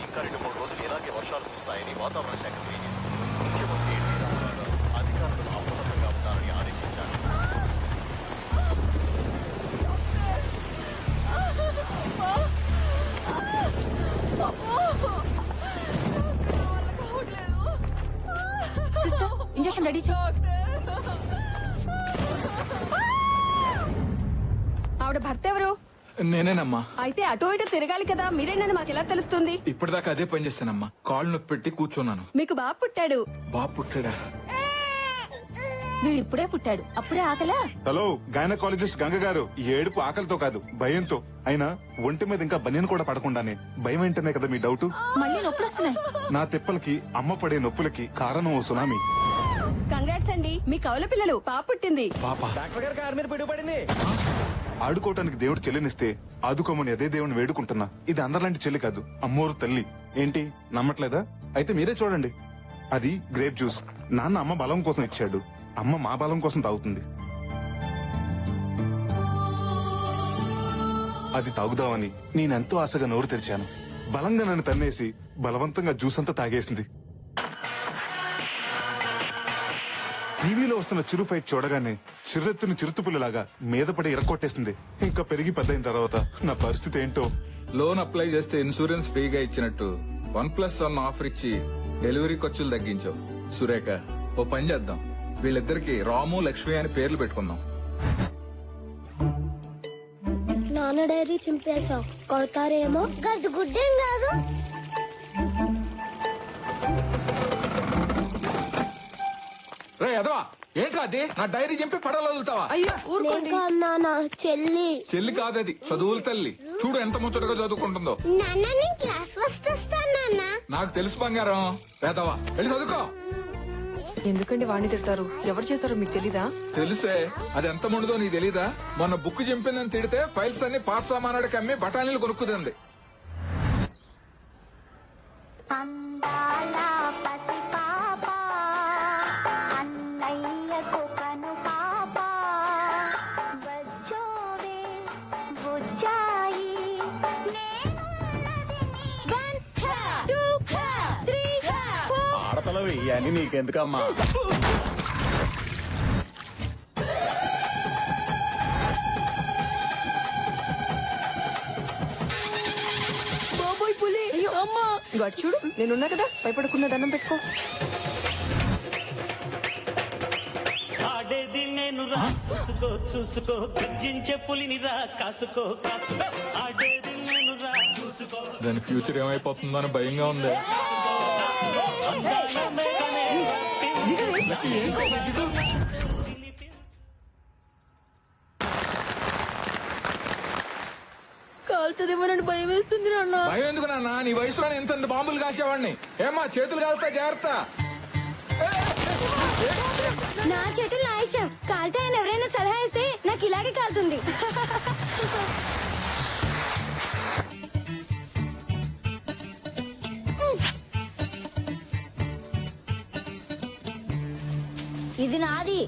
ఇంకా రెండు మూడు రోజులు ఇలాగే వర్షాలు కురుస్తాయని వాతావరణ శాఖ తెలియజేసింది ముఖ్యమంత్రి ఎన్టీ రామారావు అధికారులను అప్రమత్తంగా ఉండాలని ఆదేశించారు సిస్టర్ ఇంజెక్షన్ రెడీ చేయి. ఆవిడ భర్త ఎవరు? నేనేనమ్మా. అయితే అటు ఇటు తిరగాలి కదా మీరేనని మాకు ఎలా తెలుస్తుంది? ఇప్పటిదాకా అదే పని చేస్తానమ్మా కాళ్ళు నొప్పి పెట్టి కూర్చున్నాను. మీకు బాబు పుట్టాడు. బాబు పుట్టాడా? వీడు ఇప్పుడే పుట్టాడు. అప్పుడే ఆకలా? హలో గైనకాలజిస్ట్ గంగ గారు. ఈ ఏడుపు ఆకలితో కాదు భయంతో. అయినా ఒంటి మీద ఇంకా బనియన్ కూడా పడకుండానే. భయం ఏంటనే కదా మీ డౌట్? మళ్ళీ నొప్పులు వస్తున్నాయి. నా తిప్పలకి అమ్మ పడే నొప్పులకి కారణం ఓ సునామీ. కంగ్రాట్స్ అండి. మీ కవల పిల్లలు పాప పుట్టింది. పాప. డాక్టర్ గారి కారు మీద పిడుగుపడింది. ఆడుకోవటానికి దేవుడు చెల్లినిస్తే ఆదుకోమని అదే దేవుని వేడుకుంటున్నా. ఇది అందరిలాంటి చెల్లి కాదు అమ్మోరు తల్లి. ఏంటి నమ్మట్లేదా? అయితే మీరే చూడండి. అది గ్రేప్ జ్యూస్. నాన్న అమ్మ బలం కోసం ఇచ్చాడు. అమ్మ మా బలం కోసం తాగుతుంది. అది తాగుదామని నేనెంతో ఆశగా నోరు తెరిచాను. బలంగా నన్ను తన్నేసి బలవంతంగా జ్యూస్ అంతా తాగేసింది. టీవీలో వస్తున్న చిరు ఫైట్ చూడగానే చిర్రెత్తుని చిరుతుపుల్లలాగా మీద పడి ఇరక్కొట్టేసింది. ఇంకా పెరిగి పెద్దయిన తర్వాత నా పరిస్థితి ఏంటో? లోన్ అప్లై చేస్తే ఇన్సూరెన్స్ ఫ్రీగా ఇచ్చినట్టు వన్ ప్లస్ వన్ ఆఫర్ ఇచ్చి డెలివరీ ఖర్చులు తగ్గించావు. సురేఖ ఓ పని చేద్దాం. వీళ్ళిద్దరికి రాము లక్ష్మి అని పేర్లు పెట్టుకుందాం. నాన్న డైరీ చింపేశావు. కొడతారేమో? గడ్డు గుడ్డేం కాదు. రే అదవా! ఏంట్రా అది నా డైరీ చెప్పి పడవలు వదులుతావా? అయ్యో ఊరుకోండి. నాన్న చెల్లి. చెల్లి కాదది చదువుల తల్లి. చూడు ఎంత ముచ్చటగా చదువుకుంటుందో. నాన్న నేను క్లాస్ ఫస్ట్ వస్తాను నాన్న. నాకు తెలుసు బంగారం. వేదవా వెళ్ళి చదువుకో. ఎందుకండి వాణ్ణి తిడతారు? ఎవరు చేశారో మీకు తెలీదా? తెలుసే అది ఎంత ముందుదో నీకు తెలీదా? మొన్న బుక్ చింపిందని తిడితే ఫైల్స్ అన్ని పాత సామానాడికి అమ్మి బఠానీలు కొనుక్కుదంది. అందాల ఆడతలవి ఇవన్నీ నీకెందుకమ్మా? బాబోయ్ పులి! అమ్మా! అటు చూడు నేనున్నా కదా భయపడకుండా దండం పెట్టుకో. ఆడేది నేను రా చూసుకో చూసుకో గర్జించే పులిని రా కాసుకో కాసుకో. ఆడేది నేను రా చూసుకో. దాని ఫ్యూచర్ ఏమైపోతుందో అని భయంగా ఉంది. కప్పి కాలుతుందేమోనని భయం వేస్తుంది నాన్న. భయం ఎందుకు నాన్న? నీ వయసులో ఎంత బాంబులు కాసేవాడిని. ఏమా చేతులు కాలుతా జాగ్రత్త. నా చేతులు నా ఇష్టం. కాలితే ఆయన ఎవరైనా సలహా ఇస్తే నాకు ఇలాగే కాలుతుంది. ఇది నాది.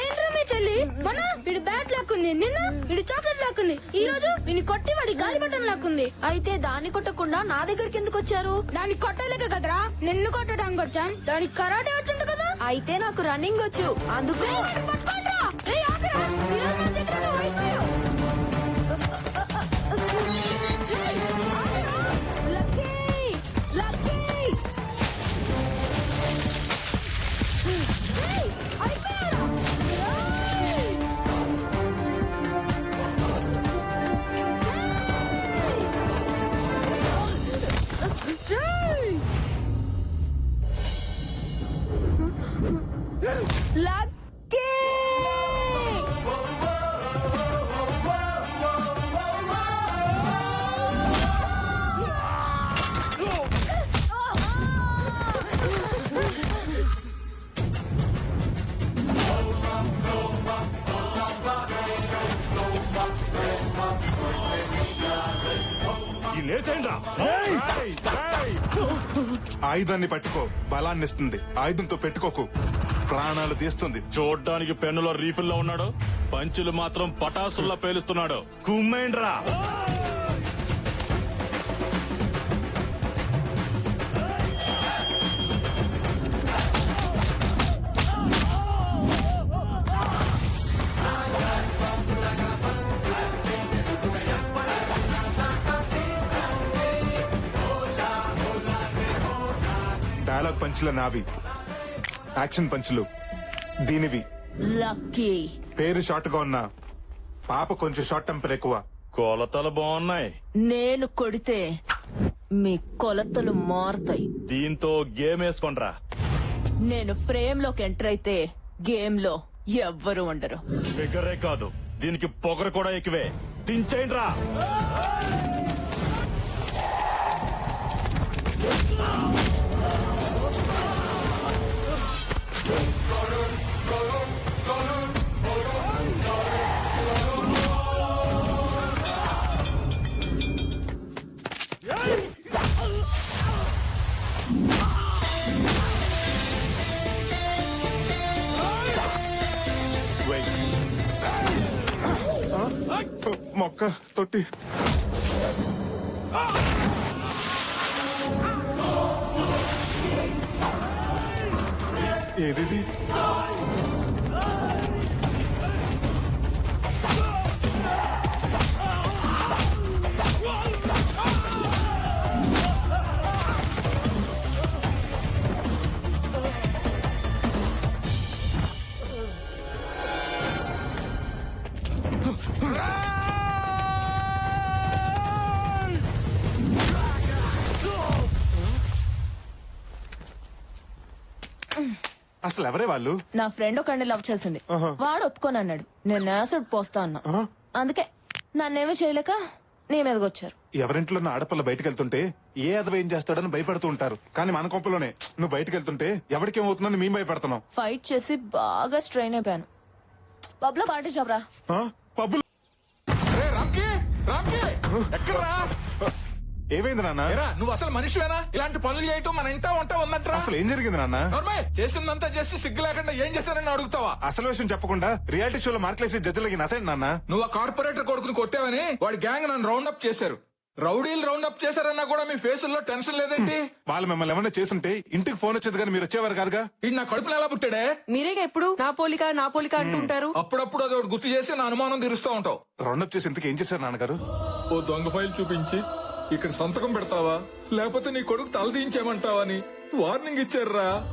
ఏంట్రా మీ చెల్లి? మన వీడి బ్యాట్ లాక్కుంది. నిన్న వీడి చాక్లెట్ లాక్కుంది. ఈ రోజు వీని కొట్టి వాడి గాలి బటన్ లాక్కుంది. అయితే దాన్ని కొట్టకుండా నా దగ్గరికి ఎందుకు వచ్చారు? దాన్ని కొట్టలేక కదరా? నిన్ను కొట్టడానికి వచ్చాం దానికి కరాటే వచ్చుంటు కదా? అయితే నాకు రన్నింగ్ వచ్చు. అందుకు ఆయుధాన్ని పట్టుకో. బలాన్ని ఇస్తుంది. ఆయుధంతో పెట్టుకోకు. ప్రాణాలు తీస్తుంది. చూడ్డానికి పెన్నులో రీఫిల్లో ఉన్నాడు. పంచులు మాత్రం పటాసుల్లా పేలుస్తున్నాడు. కుమ్మేండ్రా పంచుల నావి. యాక్షన్ పంచులు. దీనివి. లక్కీ. పేరు షార్ట్గా ఉన్నా పాప కొంచెం షార్ట్ టెంపర్ ఎక్కువ. కొలతలు బాగున్నాయి. నేను కొడితే మీ కొలతలు మారుతాయి. దీంతో గేమ్ వేసుకోండ్రా. నేను ఫ్రేమ్లోకి ఎంటర్ అయితే గేమ్లో ఎవ్వరు ఉండరు. ఫిగరే కాదు. దీనికి పొగరు కూడా ఎక్కువే. దించేయండ్రా. Yeah, baby. Ah! అసలు ఎవరే వాళ్ళు? నా ఫ్రెండ్ ఒకడిని లవ్ చేసింది. వాడు ఒప్పుకొని అన్నాడు నేను యాసిడ్ పోస్తా అన్నా. అందుకే నన్నేమీ చేయలేక నీ మీదకి వచ్చారు. ఎవరింట్లో ఉన్న ఆడపిల్ల బయటకు వెళ్తుంటే ఏ అదవ ఏం చేస్తాడని భయపడుతూ ఉంటారు. కానీ మన కొంపలోనే నువ్వు బయటకు వెళ్తుంటే ఎవరికి ఏమవుతుందని మేము భయపడుతున్నాం. ఫైట్ చేసి బాగా స్ట్రెయిన్ అయిపోయాను. పబ్లో పార్టీ చెప్పరా ఆ? పబ్బులు ఎక్కడ్రా? ఏమైంది నాన్న? ఏరా నువ్వు అసలు మనిషివేనా? ఇలాంటి పనులు చేయటం మన ఇంటా ఉంటా ఉన్నట్రా అసలు ఏం జరిగింది నాన్న? నోర్మయ్ చేసిందంతా చేసి సిగ్గు లేకుండా ఏం చేశానని అడుగుతావా? అసలు విషయం చెప్పకుండా రియాలిటీ షోలో మార్కులేసి జడ్జిలకి నసండి నాన్న. నువ్వు ఆ కార్పొరేటర్ కొడుకుని కొట్టావని వాడి గ్యాంగ్ నన్ను రౌండ్ అప్ చేశారు. రౌడీలు రౌండ్ అప్ చేశారన్నా కూడా మీ ఫేసుల్లో టెన్షన్ లేదేంటి? వాళ్ళు మిమ్మల్ని ఏమన్నా చేస్తుంటే ఇంటికి ఫోన్ వచ్చేది కానీ మీరు వచ్చేవారు కాదుగా? ఇది నా కడుపులో ఎలా పుట్టాడే? మీరేగా ఎప్పుడు? నా పోలిక నా పోలిక అంటుంటారు అప్పుడప్పుడు అది ఒకటి గుర్తు చేసి నా అనుమానం తీరుస్తూ ఉంటావు. రౌండప్ చేసి ఇంతకు ఏం చేశారు నాన్నగారు? ఓ దొంగ ఫైల్ చూపించి ఇక్కడ సంతకం పెడతావా? లేకపోతే నీ కొడుకు తలదించేమంటావా అని వార్నింగ్ ఇచ్చారురా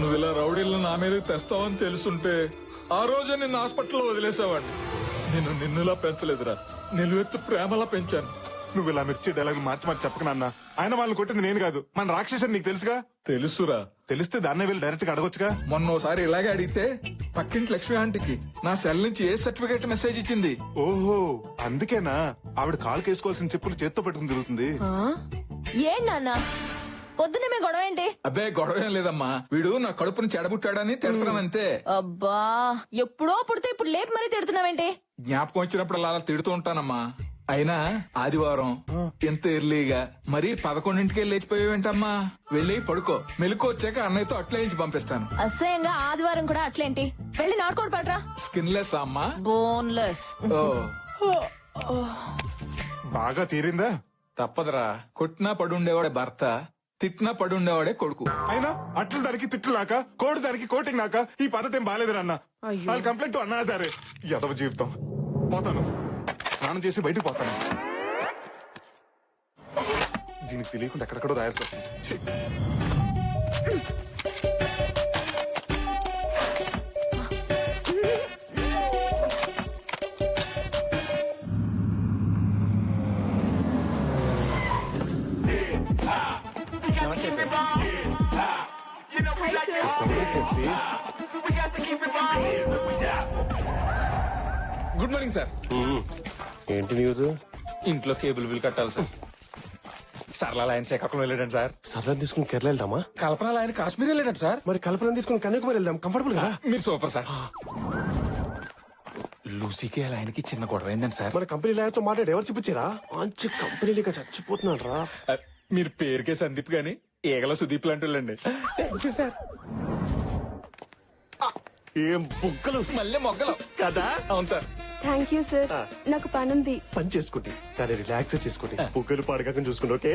నువ్వు ఇలా రౌడీలను నా మీద తెస్తావని తెలుసుంటే ఆ రోజు నిన్ను హాస్పిటల్లో వదిలేసావాడిని. నేను నిన్నులా పెంచలేదురా. నిలువెత్తు ప్రేమలా పెంచాను. నువ్వు ఇలా మిర్చి డైలాగ్ మార్చి మార్చి చెప్పక నాన్న. ఆయన వాళ్ళని కొట్టింది నేను కాదు. మన రాక్షసుని నీకు తెలుసుగా? తెలుసురా. తెలిస్తే దాన్నే వెళ్ళి డైరెక్ట్గా అడగొచ్చుగా? మొన్న ఓసారి ఇలాగే అడిగితే పక్కింటి లక్ష్మి ఆంటీకి నా సెల్ నుంచి ఏ సర్టిఫికేట్ మెసేజ్ ఇచ్చింది? ఓహో అందుకేనా? ఆవిడ కాలు కేసుకోవాల్సిన చెప్పులు చేత్తో పెట్టుకుని తిరుగుతుంది. ఏం నాన్న? పొద్దునే మీ గొడవ ఏంటి? అబ్బే గొడవ ఏం లేదమ్మా. వీడు నా కడుపుని చెడబుట్టాడని తిడతానంతే అబ్బా ఎప్పుడో పుడితే ఇప్పుడు లేపు మరీ తిడుతున్నావేంటి? జ్ఞాపకం వచ్చినప్పుడు అలా తిడుతూ ఉంటానమ్మా. అయినా ఆదివారం ఎంత ఎర్లీగా మరి పదకొండింటికి లేచిపోయావేంటమ్మా? వెళ్ళి పడుకో. మెలకు వచ్చాక అన్నయ్యతో అట్లే ఇచ్చి పంపిస్తాను. అసహ్యంగా ఆదివారం కూడా అట్లేంటి? వెళ్ళి నాటుకోడు పడరా. స్కిన్లెస్ అమ్మా? బోన్లెస్. ఓ. బాగా తీరిందా? తప్పదురా. కొట్టినా పడుండేవాడే భర్త తిట్టినా పడుండేవాడే కొడుకు. అయినా అట్లు దానికి తిట్లు నాక కోడి దానికి కోటింగ్ నాక ఈ పద్ధతి ఏం అయ్యో. వాళ్ళు కంప్లైంట్ అన్నాదారే యదవ జీవితం. పోతాను. స్నానం చేసి బయటకు పోతాను. దీనికి తెలియకుండా ఎక్కడెక్కడో రాయాల్సి వస్తుంది ఛీ. గుడ్ మార్నింగ్ సార్ ఏంటి న్యూస్ ఇంట్లో కేబుల్ బిల్ కట్టాలి సార్. సరళ ఆయన శ్రీకాకుళం వెళ్ళాడు సార్. సరళ తీసుకుని కేరళ వెళ్దామా? కల్పన ఆయన కాశ్మీర్ వెళ్ళాడు సార్. మరి కల్పన తీసుకుని కన్యాకుమారి వెళ్దాం. కంఫర్టబుల్ కదా? మీరు సూపర్ సార్. లూసీకి ఆయనకి చిన్న గొడవ అయిందండి సార్. మరి కంపెనీ లాయర్తో మాట్లాడి ఎవరు చూపించారా? మంచి కంపెనీ లేక చచ్చిపోతున్నాడు రా మీరు పేరుకే సందీప్ గాని ఈగల సుదీప్ లాంటి వాళ్ళండి. థ్యాంక్ యూ సార్ ఏం బుగ్గలు? మళ్ళీ మొగ్గలు. కదా? అవును సార్. థ్యాంక్ యూ సార్ నాకు పనుంది. పని చేసుకోండి. కానీ రిలాక్స్ చేసుకోండి. బుగ్గలు పాడకాకని చూసుకోండి ఓకే?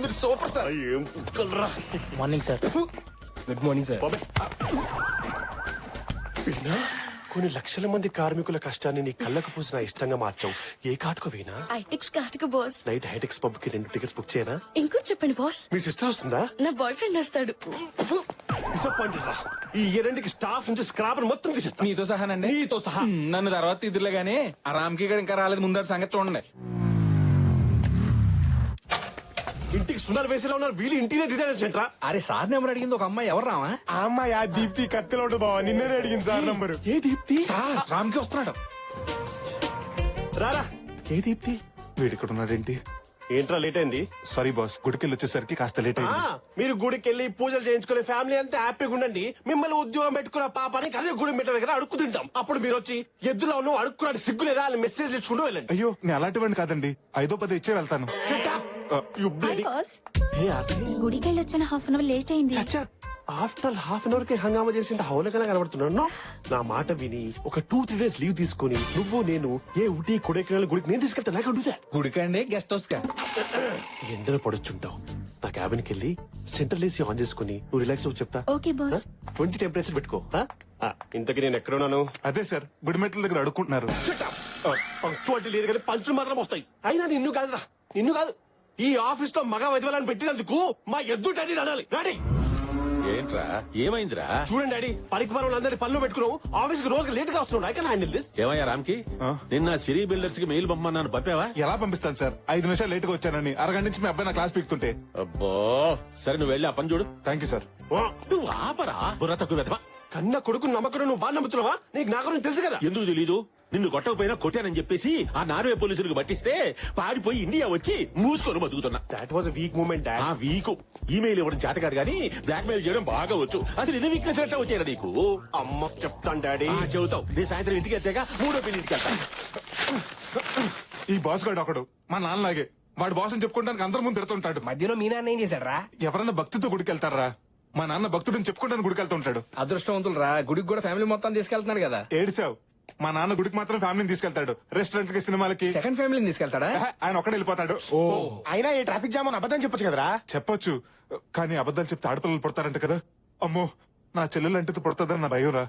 మీరు సూపర్ సార్. ఏం బుగ్గలు రా morning sir good morning sir కొన్ని లక్షల మంది కార్మికుల కష్టాన్ని నీ కళ్ళకు పూసిన ఇష్టంగా మార్చావు. ఏ కాటుకు వీణా? ఐటెక్స్ కాటుకు బాస్. నైట్ హైటెక్స్ పబ్కి రెండు టికెట్స్ బుక్ చేయనా? ఇంకో చెప్పండి బాస్. మీ సిస్టర్ వస్తుందా? నా బాయ్ ఫ్రెండ్ వస్తాడు. డిసప్పాయింటెడ్ రా. ఈ రెండుకి స్టాఫ్ నుంచి స్క్రాప్ మొత్తం తీసేస్తా. సహానండి. నీతో సహా. నన్ను తర్వాత ఇదిలే గానీ ఆ రామ్కి ఇక్కడ ఇంకా రాలేదు. ముందర సంగతి చూడండి. ఇంటికి సుందర వేసేలా ఉన్నారు. వీళ్ళు ఇంటీరియర్ డిజైనర్స్ ఏంట్రా అరే సార్ నెంబర్ అడిగింది ఒక అమ్మాయి ఎవరు రామా ఆ అమ్మాయి ఆ దీప్తి కత్తిలో ఉంటుంది బావా. నిన్నే అడిగింది సార్ నంబరు. ఏ దీప్తి? రామ్కి వస్తున్నాడు. రారా. ఏ దీప్తి? వీడు ఇక్కడ ఉన్నాడేంటి ఏంట్రా లేట్ అయింది? సారీ బాస్ గుడికెళ్ళి వచ్చేసరికి కాస్త లేట్ ఆ, అయింది. మీరు గుడికి వెళ్ళి పూజలు చేయించుకునే ఫ్యామిలీ అంతా హ్యాపీగా ఉండండి. మిమ్మల్ని ఉద్యోగం పెట్టుకున్న పాపానికి అదే గుడి మెట్ల దగ్గర అడుక్కు తింటాం. అప్పుడు మీరు వచ్చి ఎద్దులో ఉన్న అడుక్కున్నాడు సిగ్గు లేదా అని మెసేజ్ ఇచ్చుకుంటూ వెళ్ళండి. అయ్యో నేను అలాంటివాడిని కాదండి. ఐదో పది ఇచ్చే వెళ్తాను? గుడికి వెళ్ళొచ్చిన హాఫ్ అన్ అవర్ లేట్ అయింది. ఆఫ్టర్ హాఫ్ అన్ అవర్కి హంగామా చేసి హౌలకనే కనబడుతున్నాను. నా మాట విని ఒక టూ త్రీ డేస్ లీవ్ తీసుకొని నువ్వు నేను ఏ ఊటీ కొడైకెనాల్ గుడికి నేను తీసుకెళ్తా నాకు గుడికండి గెస్ట్ హౌస్ కా. ఎండలో పడొచ్చుంటావు నా క్యాబిన్కి వెళ్ళి సెంట్రల్ ఏసీ ఆన్ చేసుకుని నువ్వు రిలాక్స్ అవ్వు చెప్తా. ఓకే బాస్ ట్వంటీ టెంపరేచర్ పెట్టుకో ఇంతకీ నేను ఎక్కడున్నాను అదే సార్ గుడి మెట్ల దగ్గర అడుక్కుంటున్నారు. పంక్చువాలిటీ లేదు కానీ పంచులు మాత్రం వస్తాయి. అయినా నిన్ను కాదురా నిన్ను కాదు. ఈ ఆఫీస్లో మగ వదివాలని పెట్టినందుకు మా ఎద్దు డాడీ అనాలి డాడీ ఏంట్రా? ఏమైందిరా? చూడండి డాడీ పనికి పనులు అందరి పనులు పెట్టుకున్నావు. ఆఫీస్కి రోజు లేట్గా వస్తున్నాడు ఐ కెన్ హ్యాండిల్ దిస్. ఏమయ్యా రామ్కి? ఆ? నిన్న సిరీ బిల్డర్స్కి మెయిల్ పంపమన్నాను పంపావా? ఎలా పంపిస్తాను సార్? ఐదు నిమిషాలు లేట్గా వచ్చానని అరగంట నుంచి మీ అబ్బాయి నా క్లాస్ పీకుతుంటే. అబ్బో! సరే నువ్వు వెళ్ళి ఆ పని చూడు. థ్యాంక్ యూ సార్ నువ్వు ఆపరా? బుర్ర తక్కువ. కన్న కొడుకు నమ్మకం నువ్వు బాగా నమ్ముతున్నావా? నీకు నా గురించి తెలుసు కదా. ఎందుకు తెలీదు? నిన్ను కొట్టకపోయినా కొట్టానని చెప్పేసి ఆ నార్వే పోలీసులకు పట్టిస్తే పారిపోయి ఇండియా వచ్చి మూసుకొని బతుకుతున్నా. దాట్ వాజ్ వీక్ మూమెంట్ ఆ వీకు. ఈమెయిల్ ఇవ్వడం చేతకాడు గానీ బ్లాక్ మెయిల్ చేయడం బాగా వచ్చు. అసలు ఎన్ని వీక్నెస్ ఎట్లా వచ్చారా నీకు? అమ్మ చెప్తాను డాడీ ఆ చెబుతావు. నేను సాయంత్రం ఇంటికి వెళ్తాక మూడో పెళ్ళి ఇంటికి వెళ్తాను. ఈ బాస్ గాడు ఒకడు. మా నాన్నలాగే. వాడు బాస్ అని చెప్పుకోవడానికి అందరి ముందు తిడుతుంటాడు మధ్యలో మీ నాన్న ఏం చేశాడు రా ఎవరన్నా భక్తితో గుడికెళ్తారా? మా నాన్న భక్తుడిని చెప్పుకోవడానికి గుడికెళ్తూ ఉంటాడు. అదృష్టవంతులు రా. గుడికి కూడా ఫ్యామిలీ మొత్తం తీసుకెళ్తున్నాడు కదా. ఏడిసావు. మా నాన్న గుడికి మాత్రం ఫ్యామిలీని తీసుకెళ్తాడు. రెస్టారెంట్కి సినిమాలకి. సెకండ్ ఫ్యామిలీని తీసుకెళ్తాడా? ఆయన ఒక్కడే వెళ్ళిపోతాడు. అయినా ఈ ట్రాఫిక్ జామ్ అని అబద్ధం చెప్పొచ్చు కదరా? చెప్పొచ్చు. కానీ అబద్ధాలు చెప్తే ఆడపిల్లలు పుడతారంట కదా. అమ్మో నా చెల్లెలు అంటే పుడతాదని నా భయం రా